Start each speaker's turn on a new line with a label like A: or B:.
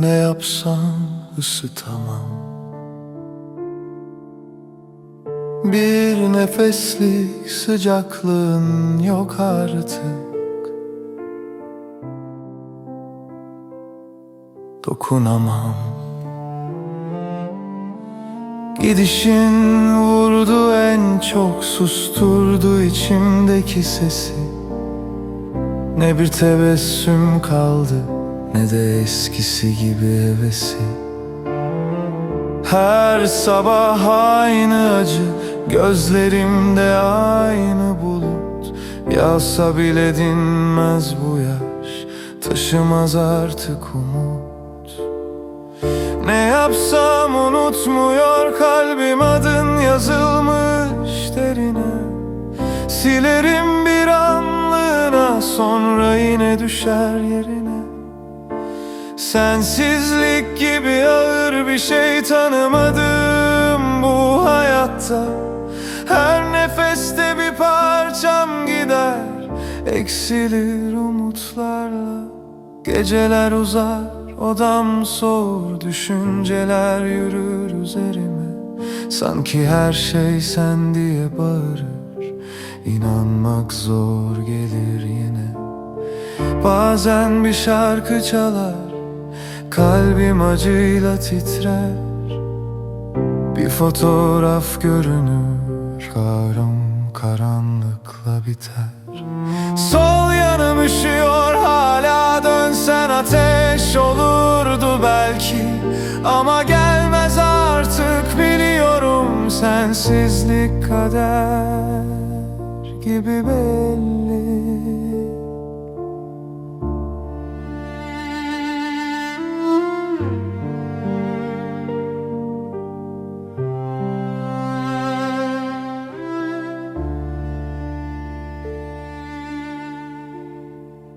A: Ne yapsam ısıtamam. Bir nefeslik sıcaklığın yok artık. Dokunamam. Gidişin vurdu en çok susturdu içimdeki sesi. Ne bir tebessüm kaldı ne de eskisi gibi hevesi. Her sabah aynı acı gözlerimde aynı bulut. Yağsa bile dinmez bu yaş taşımaz artık umut. Ne yapsam unutmuyor kalbim adın yazılmış derine. Silerim bir anlığına sonra yine düşer yerine Sensizlik gibi ağır bir şey tanımadım bu hayatta. Her nefeste bir parçam gider Eksilir umutlarla. Geceler uzar odam soğur Düşünceler yürür üzerime. Sanki her şey sen diye bağırır İnanmak zor gelir yine. Bazen bir şarkı çalar Kalbim acıyla titrer. Bir fotoğraf görünür. Karım karanlıkla biter. Sol yanım üşüyor hala dönsen ateş olurdu belki. Ama gelmez artık biliyorum sensizlik kader gibi belli